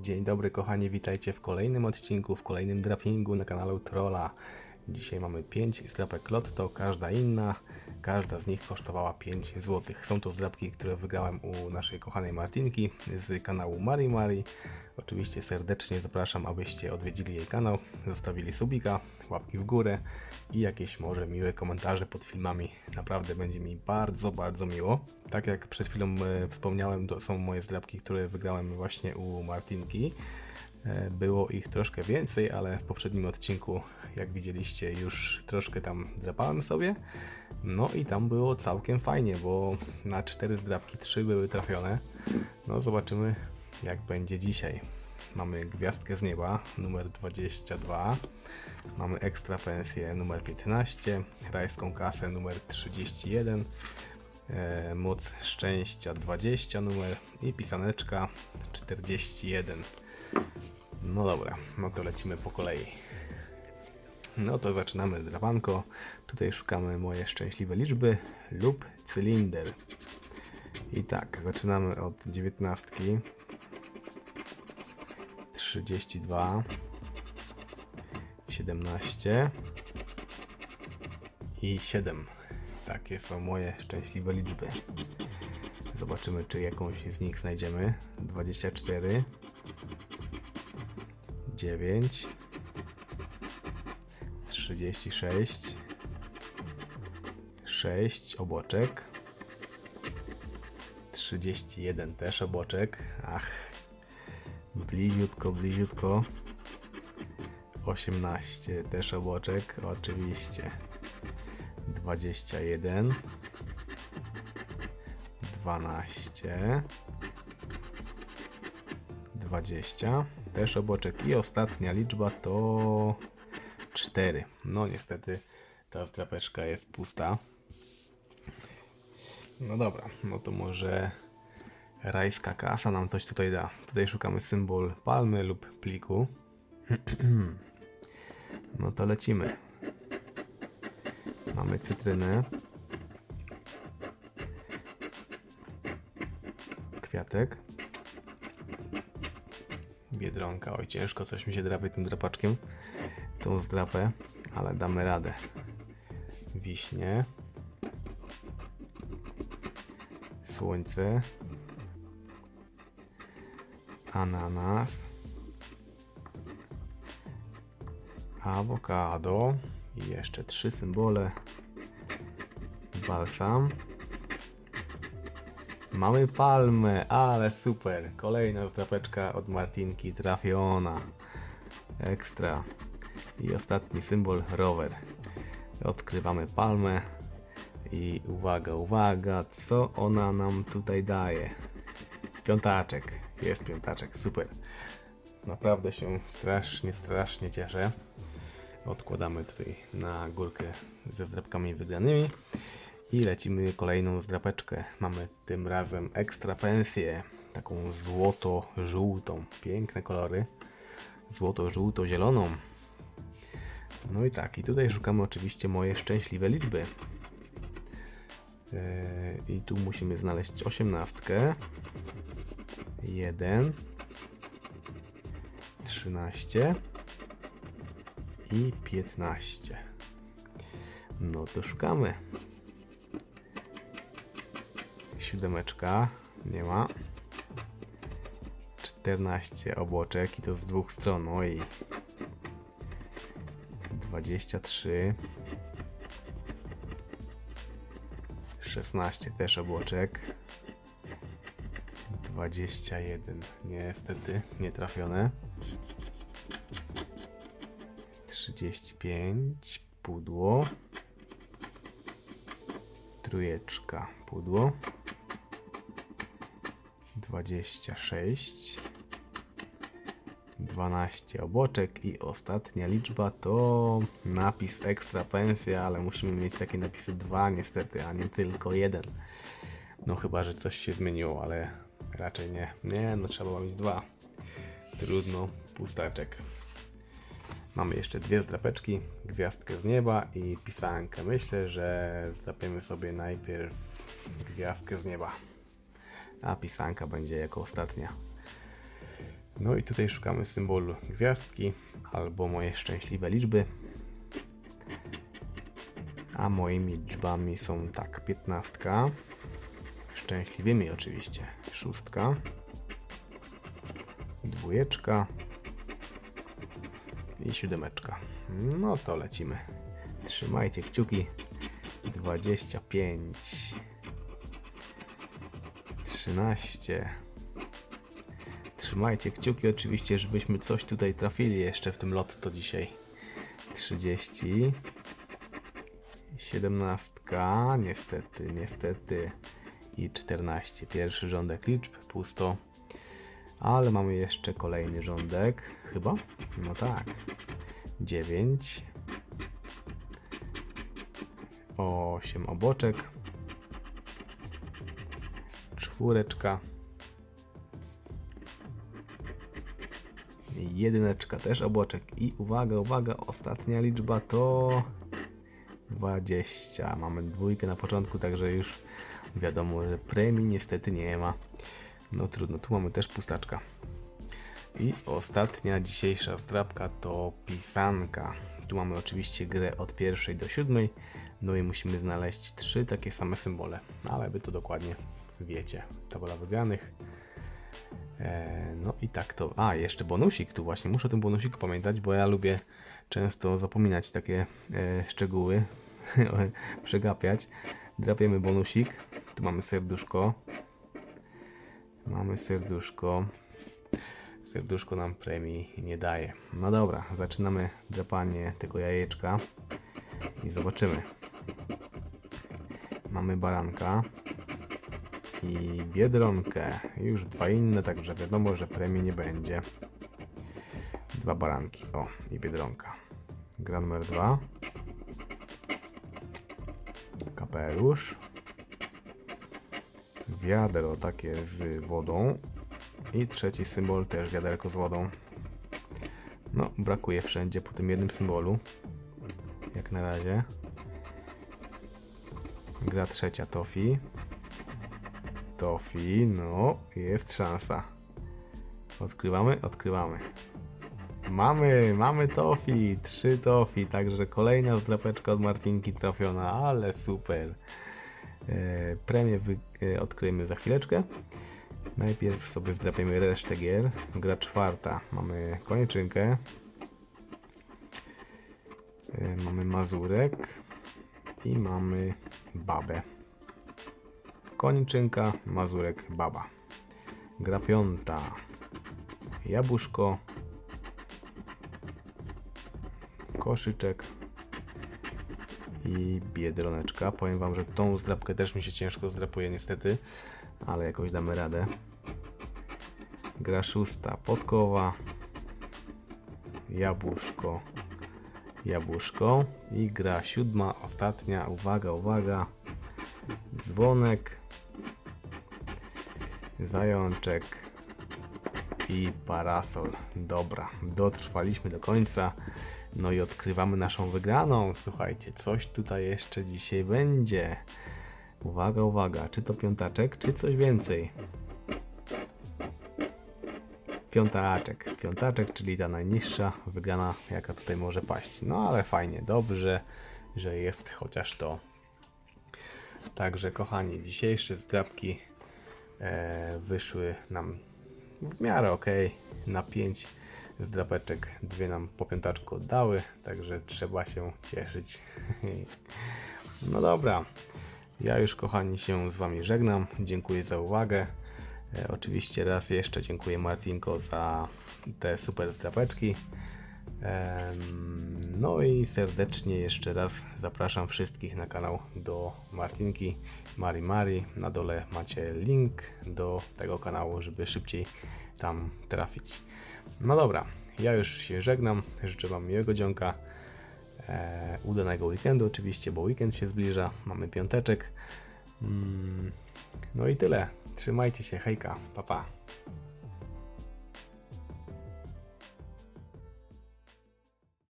Dzień dobry kochani, witajcie w kolejnym odcinku, w kolejnym drapingu na kanale Trolla. Dzisiaj mamy 5 zdrapek Lotto, każda inna, każda z nich kosztowała 5 zł. Są to zdrapki, które wygrałem u naszej kochanej Martinki z kanału Mari Mari. Oczywiście serdecznie zapraszam, abyście odwiedzili jej kanał, zostawili subika, łapki w górę i jakieś może miłe komentarze pod filmami. Naprawdę będzie mi bardzo, bardzo miło. Tak jak przed chwilą e, wspomniałem, to są moje zdrapki, które wygrałem właśnie u Martinki. E, Było ich troszkę więcej, ale w poprzednim odcinku, jak widzieliście, już troszkę tam drapałem sobie. No i tam było całkiem fajnie, bo na cztery zdrapki trzy były trafione. No zobaczymy, jak będzie dzisiaj. Mamy gwiazdkę z nieba numer 22. Mamy ekstra pensję numer 15, rajską kasę numer 31, e, moc szczęścia 20 numer i pisaneczka 41. No dobra, no to lecimy po kolei. No to zaczynamy drapanko. Tutaj szukamy moje szczęśliwe liczby lub cylinder. I tak, zaczynamy od 19, 32, 17 i 7. Takie są moje szczęśliwe liczby. Zobaczymy, czy jakąś z nich znajdziemy. 24, 9, 36, 6 oboczek, 31 też oboczek. Ach, bliziutko, bliziutko. 18 też oboczek, oczywiście. 21 12 20 też oboczek i ostatnia liczba to 4. No niestety ta strapeczka jest pusta. No dobra, no to może rajska kasa nam coś tutaj da. Tutaj szukamy symbol palmy lub pliku. No to lecimy. Mamy cytrynę. Kwiatek. Biedronka. Oj, ciężko coś mi się drapie tym drapaczkiem. Tą zdrapę, ale damy radę. Wiśnie. Słońce. Ananas. awokado i jeszcze trzy symbole. Balsam. Mamy palmę, ale super. Kolejna zdrapeczka od Martinki trafiona. Ekstra. I ostatni symbol rower. Odkrywamy palmę. I uwaga, uwaga, co ona nam tutaj daje? Piątaczek. Jest piątaczek, super. Naprawdę się strasznie, strasznie cieszę. Odkładamy tutaj na górkę ze zdrapkami wygranymi i lecimy kolejną zdrapeczkę. Mamy tym razem ekstra pensję, taką złoto-żółtą. Piękne kolory. Złoto-żółto-zieloną. No i tak, i tutaj szukamy oczywiście moje szczęśliwe liczby. Yy, I tu musimy znaleźć osiemnastkę. 1 13 i 15. No to szukamy. Siódemeczka, nie ma. 14 oboczek i to z dwóch stron. Oj. 23. 16 też obłoczek. 21. Niestety, nie trafione. 35 pudło. Trójeczka pudło. 26. 12 oboczek i ostatnia liczba to napis ekstra pensja, ale musimy mieć takie napisy dwa niestety, a nie tylko jeden. No chyba, że coś się zmieniło, ale raczej nie. Nie, no trzeba mieć dwa. Trudno, pustaczek. Mamy jeszcze dwie zdrapeczki, gwiazdkę z nieba i pisankę. Myślę, że zdrapiemy sobie najpierw gwiazdkę z nieba, a pisanka będzie jako ostatnia. No i tutaj szukamy symbolu gwiazdki albo moje szczęśliwe liczby. A moimi liczbami są tak, piętnastka, szczęśliwymi oczywiście, szóstka, dwójeczka i siódemeczka. No to lecimy. Trzymajcie kciuki. 25 13 Trzymajcie kciuki oczywiście, żebyśmy coś tutaj trafili jeszcze w tym lotto dzisiaj. 30 17 niestety, niestety i 14. Pierwszy rządek liczb, pusto. Ale mamy jeszcze kolejny rządek, chyba? No tak. 9 8 oboczek, czwóreczka, jedyneczka też oboczek i uwaga, uwaga, ostatnia liczba to 20. Mamy dwójkę na początku, także już wiadomo, że premii niestety nie ma. No trudno, tu mamy też pustaczka. I ostatnia dzisiejsza zdrabka to pisanka. Tu mamy oczywiście grę od pierwszej do siódmej, no i musimy znaleźć trzy takie same symbole, ale wy to dokładnie wiecie. Tabela wygranych. E, no i tak to. A, jeszcze bonusik tu właśnie. Muszę o tym bonusiku pamiętać, bo ja lubię często zapominać takie e, szczegóły, przegapiać. Drapiemy bonusik. Tu mamy serduszko. Mamy serduszko. Serduszko nam premii nie daje. No dobra, zaczynamy drapanie tego jajeczka i zobaczymy. Mamy baranka i biedronkę. Już dwa inne, także wiadomo, że premii nie będzie. Dwa baranki. O, i biedronka. Gra numer dwa. Kapelusz. Wiadro takie z wodą. I trzeci symbol też wiaderko z wodą. No, brakuje wszędzie po tym jednym symbolu. Jak na razie. Gra trzecia Tofi. Tofi, no, jest szansa. Odkrywamy? Odkrywamy. Mamy, mamy Tofi, trzy Tofi, także kolejna zdrapeczka od Marcinki trafiona, ale super. E, premię wy, e, odkryjemy za chwileczkę. Najpierw sobie zdrapiemy resztę gier. Gra czwarta. Mamy kończynkę. E, mamy mazurek. I mamy babę. Kończynka, mazurek, baba. Gra piąta. Jabłuszko. Koszyczek. I biedroneczka. Powiem wam, że tą zdrapkę też mi się ciężko zdrapuje niestety ale jakoś damy radę. Gra szósta, podkowa, jabłuszko, jabłuszko i gra siódma, ostatnia, uwaga, uwaga, dzwonek, zajączek i parasol. Dobra, dotrwaliśmy do końca. No i odkrywamy naszą wygraną. Słuchajcie, coś tutaj jeszcze dzisiaj będzie. Uwaga, uwaga, czy to piątaczek, czy coś więcej? Piątaczek, piątaczek, czyli ta najniższa wygrana, jaka tutaj może paść. No ale fajnie, dobrze, że jest chociaż to. Także kochani, dzisiejsze zdrabki e, wyszły nam w miarę ok. Na 5 zdrapeczek dwie nam po piątaczku oddały, także trzeba się cieszyć. no dobra, ja już, kochani, się z Wami żegnam. Dziękuję za uwagę. E, oczywiście raz jeszcze dziękuję Martinko za te super zdrapeczki. No i serdecznie jeszcze raz zapraszam wszystkich na kanał do Martinki Mari Mari. Na dole macie link do tego kanału, żeby szybciej tam trafić. No dobra, ja już się żegnam. Życzę Wam miłego dzionka. E, udanego weekendu oczywiście, bo weekend się zbliża, mamy piąteczek. Mm, no i tyle. Trzymajcie się, hejka, papa. Pa.